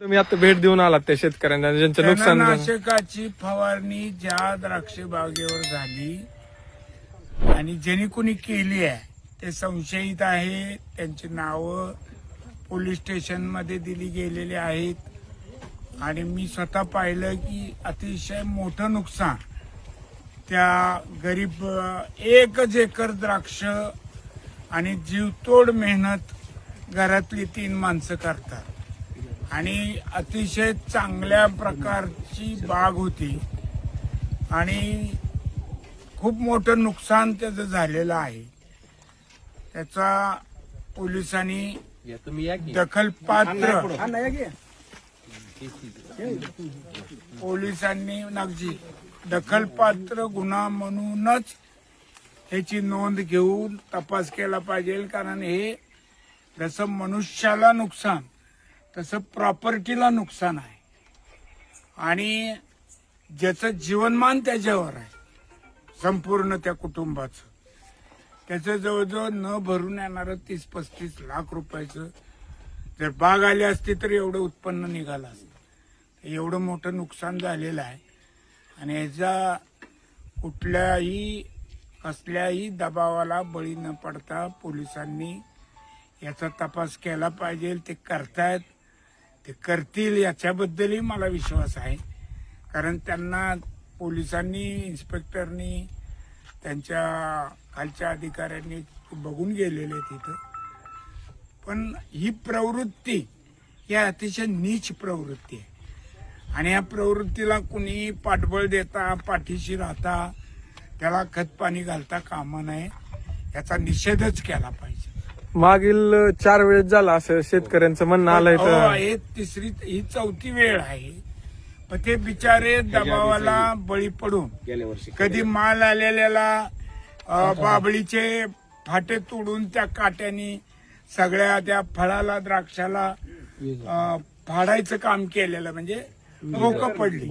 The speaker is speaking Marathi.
तुम्ही आता भेट देऊन आलात त्या शेतकऱ्यांना ज्यांचं नुकसान झालं. फवारणी ज्या द्राक्ष बागेवर झाली आणि ज्यांनी कोणी केली आहे ते संशयित आहे त्यांची नावं पोलीस स्टेशनमध्ये दिली गेलेली आहेत. आणि मी स्वतः पाहिलं की अतिशय मोठं नुकसान. त्या गरीब अं, एकच एकर द्राक्ष आणि जीवतोड मेहनत घरातली तीन माणसं करतात. आणि अतिशय चांगल्या प्रकारची बाग होती. आणि खूप मोठं नुकसान त्याचं झालेलं आहे. त्याचा पोलिसांनी दखल पात्र पोलिसांनी नागजी दखलपात्र गुन्हा म्हणूनच ह्याची नोंद घेऊन तपास केला पाहिजे कारण हे जसं मनुष्याला नुकसान तसं प्रॉपर्टीला नुकसान आहे. आणि ज्याचं जीवनमान त्याच्यावर आहे संपूर्ण त्या कुटुंबाचं. त्याचं जवळजवळ न भरून येणारं तीस पस्तीस लाख रुपयाचं जर बाग आली असती तर एवढं उत्पन्न निघालं असतं. एवढं मोठं नुकसान झालेलं आहे. आणि याचा कुठल्याही कसल्याही दबावाला बळी न पडता पोलिसांनी याचा तपास केला पाहिजे ते करतायत. ते करतील याच्याबद्दलही मला विश्वास आहे. कारण त्यांना पोलिसांनी इन्स्पेक्टरनी त्यांच्या खालच्या अधिकाऱ्यांनी बघून गेलेले तिथं पण ही प्रवृत्ती ही अतिशय नीच प्रवृत्ती आहे. आणि या प्रवृत्तीला कुणी पाठबळ देता पाठीशी राहता त्याला खत पाणी घालता कामा नये याचा निषेधच केला पाहिजे. मागील चार वेळेस झाला असं शेतकऱ्यांचं म्हणणं आलंय हो, तर. हे तिसरी ही चौथी वेळ आहे. पण ते बिचारे दबावाला बळी पडून गेल्या वर्षी कधी माल आलेल्याला अ, बाबळीचे फाटे तोडून त्या काट्यानी सगळ्या त्या फळाला द्राक्षाला अ, फाडायचं काम केलेलं. म्हणजे रोक पडली.